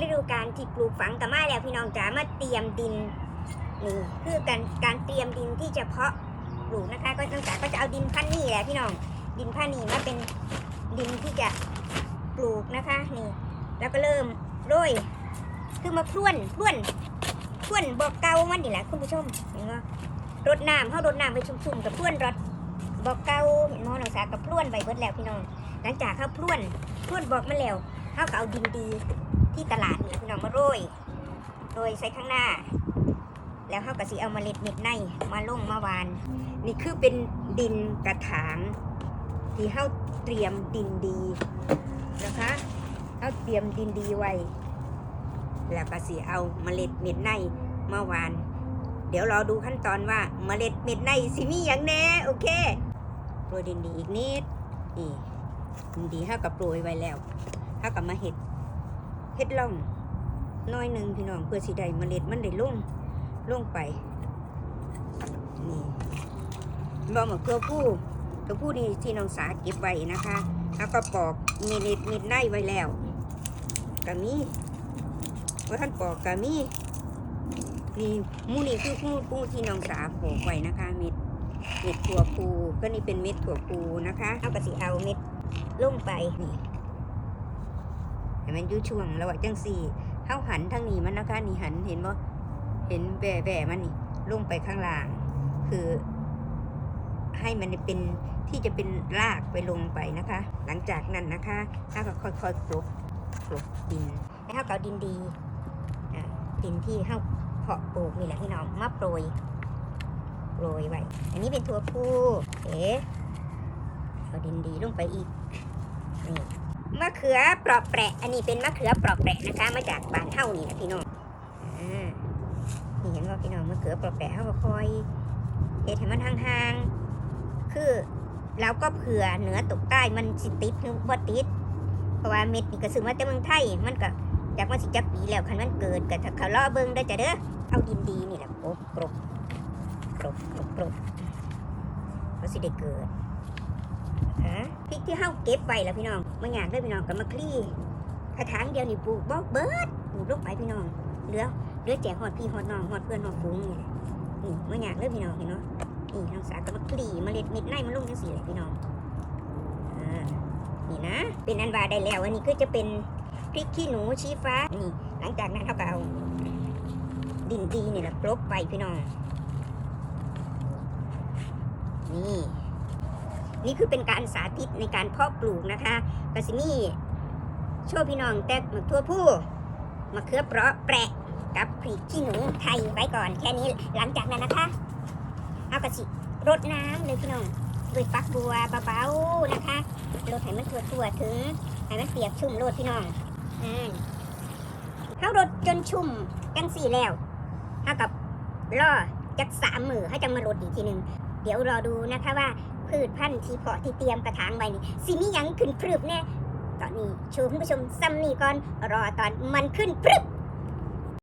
ฤดูกาลที่ปลูกฝังกับมาแล้วพี่น้องจ๋ามาเตรียมดินนี่คือการการเตรียมดินที่จะเพาะปลูกนะคะ ก็น้องจ๋าก็จะเอาดินพันนี่แหละพี่น้องดินพันนี่มาเป็นดินที่จะปลูกนะคะนี่แล้วก็เริ่มโรยคือมาพรวนพรวนพรวนบอกเกามันนี่แหละคุณผู้ชมเห็นไหมรดน้ำเขารดน้ำไปชุ่มๆกับพรวนรดบอกเกาเห็นไหน้องสาวกับพรวนใบเบิดแล้วพี่น้อง หลังจากเขาพรวนพรวนบอกมาแล้วเขาก็เอาดินดี ที่ตลาดนี่แหละพี่น้องมาโรยโรยใส่ข้างหน้า แล้วเขาก็สิเอาเมล็ดเม็ดในมาลงมาวาน นี่คือเป็นดินกระถางที่เขาเตรียมดินดีนะคะเขาเตรียมดินดีไว้ แล้วก็สิเอาเมล็ดเม็ดในมาวาน เดี๋ยวรอดูขั้นตอนว่าเมล็ดเม็ดในสิมีอย่างแน่โอเคโรยดินดีอีกนิดนี่ดินดีเท่ากับโปรยไว้แล้วเท่ากับมาเห็ด เห็ดล่องน้อยหนึ่งพี่น้องเพื่อสิได้เมล็ดมันได้ล่งล่งไป นี่บอหมกเกลือผู้เกลือผู้นี่ที่น้องสาเก็บไว้นะคะ แล้วก็ปอกเมล็ดเม็ดในไว้แล้วกะมีว่าท่านปอกกะมีนี่มูนี่คือผู้ผู้ที่น้องสาปลูกไว้นะคะเม็ดเม็ดถั่วพูก็นี่เป็นเม็ดถั่วพูนะคะเอากระสิเอาเม็ดลงไปนี่ ให้มันอยู่ช่วงระหว่างจังสี่เข้าหันทางนี้มันนะคะนี่หันเห็นบ่เห็นแบะแบะมันนี่ลงไปข้างล่าง คือ ให้มันเป็นที่จะเป็นรากไปลงไปนะคะ หลังจากนั้นนะคะถ้าก็ค่อยๆกลบกลบดินให้เขาเกาดินดีดินที่เขาเพาะปลูกนี่แหละพี่น้องมาโปรยโปรยไว้ อันนี้เป็นถั่วพูเอ๋เอาดินดีลงไปอีกนี่ มะเขือเปราะแปะ อันนี้เป็นมะเขือเปราะแปะนะคะ มาจากบ้านเท่านี่นะพี่น้องอ่านี่เห็นว่าพี่น้องมะเขือเปราะแปะเขาก็คอยเอ็ดให้มันห่างๆ คือเราก็เผื่อเหนือตกใต้มันสิติดหรือบ่ติด เพราะว่าเม็ดนี่ก็ซื้อมาแต่เมืองไทย มันก็จากมันสิจักปีแล้วคันมันเกิดก็ถ้าเขาล่อเบิ่งได้จ้ะเด้อ เอาดินดีนี่แหละโอ้กรบกรบกรบกรบเขาสิได้เกิด ฮะพริกที่เฮาเก็บไว้แล้วพี่น้องมาอยากได้พี่น้องกับมาคลี่กระถางเดียวนี่ปลูกบอกเบิดปลูกลงไปพี่น้องเหลือเหลือแจกหอดพี่หอดน้องหอดเพื่อนหอดฟุ้งนี่แหละนี่มาอยากได้พี่น้องเห็นเนาะนี่ทางสากับมาคลี่เมล็ดเม็ดในมันลงจังสี่เลยพี่น้องอ่านี่นะ เป็นอันวาได้แล้วอันนี้คือจะเป็นพริกขี้หนูชี้ฟ้านี่หลังจากนั้นเขาก็เอาดินดีนี่แหละกลบไปพี่น้อง นี่ นี่คือเป็นการสาธิตในการเพาะปลูกนะคะกสิมีโชว์พี่น้องแตกมะทั่วผู้มะเขือเปราะแปะกับพริกขี้หนูไทยไว้ก่อนแค่นี้หลังจากนั้นนะคะ เอากระสิรดน้ำเลยพี่น้องด้วยฟักบัวเบาๆนะคะรดให้มันทั่วๆถึงให้มันเปียกชุ่มโรดพี่น้องอืมเขารดจนชุ่มจังสี่แล้วเท่ากับรอจักสามมือให้จังมารดอีกทีหนึ่ง เดี๋ยวรอดูนะคะว่าพืชพันธุ์ที่เพาะที่เตรียมกระถางไว้นี่สิมียังขึ้นพรึบแน่ตอนนี้โชว์คุณผู้ชมซ้ำนี่ก่อนรอตอนมันขึ้นพรึบ